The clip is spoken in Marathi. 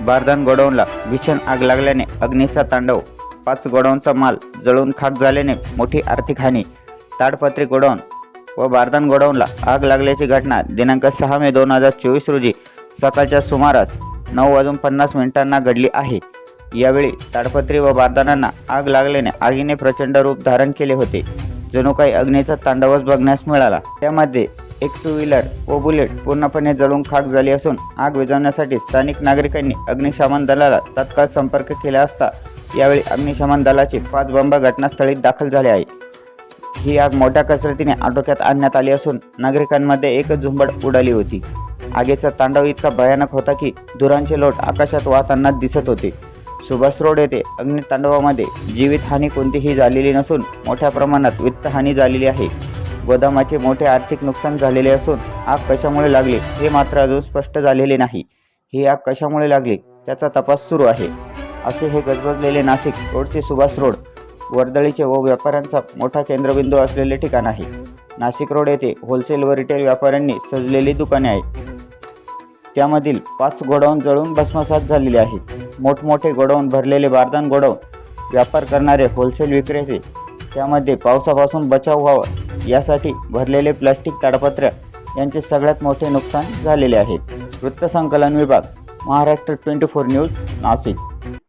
बारदान गोडाऊनला भीषण आग लागल्याने अग्नीचा तांडव. पाच गोडाऊनचा माल जळून खाक झाल्याने मोठी आर्थिक हानी. ताडपत्री गोडाऊन व बारदान गोडाऊनला आग लागल्याची घटना दिनांक सहा मे दोन हजार चोवीस रोजी सकाळच्या सुमारास नऊ वाजून पन्नास मिनिटांना घडली आहे. यावेळी ताडपत्री व बारदानांना आग लागल्याने आगीने प्रचंड रूप धारण केले होते. जणू काही अग्नीचा तांडवच बघण्यास मिळाला. त्यामध्ये एक टू व्हीलर व बुलेट पूर्णपणे जळून खाक झाली असून आग विझवण्यासाठी स्थानिक नागरिकांनी अग्निशमन दलाला तत्काळ संपर्क केला असता यावेळी अग्निशमन दलाचे पाच बंब घटनास्थळी दाखल झाले आहे. ही आग मोठ्या कसरतीने आटोक्यात आणण्यात आली असून नागरिकांमध्ये एकच झुंबड उडाली होती. आगीचा तांडव इतका भयानक होता की धुरांचे लोट आकाशात वाहताना दिसत होते. सुभाष रोड येथे अग्नितांडवामध्ये जीवितहानी कोणतीही झालेली नसून मोठ्या प्रमाणात वित्तहानी झालेली आहे. गोदामाचे मोठे आर्थिक नुकसान झालेले असून आग कशामुळे लागली हे मात्र अजून स्पष्ट झालेले नाही. ही आग कशामुळे लागली त्याचा तपास सुरू आहे. असे हे गजबजलेले नाशिक रोडचे सुभाष रोड वर्दळीचे व व्यापाऱ्यांचा मोठा केंद्रबिंदू असलेले ठिकाण आहे. नाशिक रोड येथे होलसेल व रिटेल व्यापाऱ्यांनी सजलेली दुकाने आहेत. त्यामधील पाच गोडाऊन जळून भस्मसात झालेले आहेत. मोठमोठे गोडाऊन भरलेले बारदान गोडाऊन व्यापार करणारे होलसेल विक्रेते त्यामध्ये पावसापासून बचाव व्हावा यासाठी भरलेले प्लास्टिक ताडपत्र यांचे सगळ्यात मोठे नुकसान झालेले आहे. वृत्तसंकलन विभाग Maharashtra twenty four news Nashik.